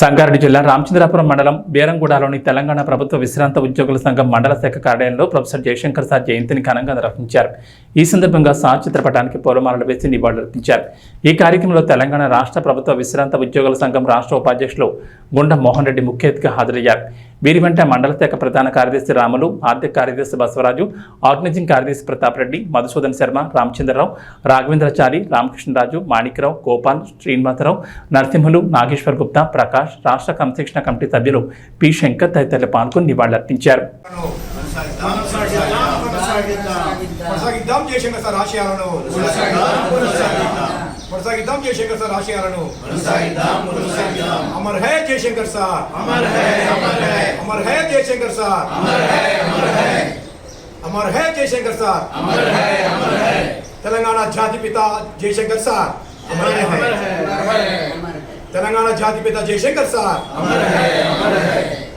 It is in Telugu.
సంగారెడ్డి జిల్లా రామచంద్రాపురం మండలం బేరంగూడలోని తెలంగాణ ప్రభుత్వ విశ్రాంత ఉద్యోగుల సంఘం మండల శాఖ కార్యాలయంలో ప్రొఫెసర్ జయశంకర్ సార్ జయంతిని ఘనంగా నిర్వహించారు. ఈ సందర్భంగా సార్ చిత్రపటానికి పూలమాలలు వేసి నివాళులర్పించారు. ఈ కార్యక్రమంలో తెలంగాణ రాష్ట్ర ప్రభుత్వ విశ్రాంత ఉద్యోగుల సంఘం రాష్ట్ర ఉపాధ్యక్షులు గుండ మోహన్ రెడ్డి ముఖ్య అతిథిగా హాజరయ్యారు. వీరి వెంట మండల శాఖ ప్రధాన కార్యదర్శి రాములు ఆర్థిక కార్యదర్శి బసవరాజు ఆర్గనైజింగ్ కార్యదర్శి ప్రతాప్ రెడ్డి మధుసూదన్ శర్మ రామచంద్రరావు రాఘవేంద్రచారి రామకృష్ణరాజు మాణిక్రావు గోపాల్ శ్రీనివాసరావు నరసింహులు నాగేశ్వర్ గుప్తా ప్రకాష్ రాష్ట్ర క్రమశిక్షణ కమిటీ సభ్యులు పి. శంకర్ తదితరులు పాల్గొని నివాళులర్పించారు. కొనసాగిద్దాం జయశంకర్ సార్ ఆశయాలను కొనసాగిద్దాం జయశంకర్ సార్ ఆశయాలను अमर है जयशंकर साहब। अमर है अमर है। अमर है जयशंकर साहब। अमर है अमर है। अमर है जयशंकर साहब। अमर है अमर है। तेलंगाना जाति पिता जयशंकर साहब। अमर है। अमर है तेलंगाना जाति पिता जयशंकर साहब। अमर है अमर है।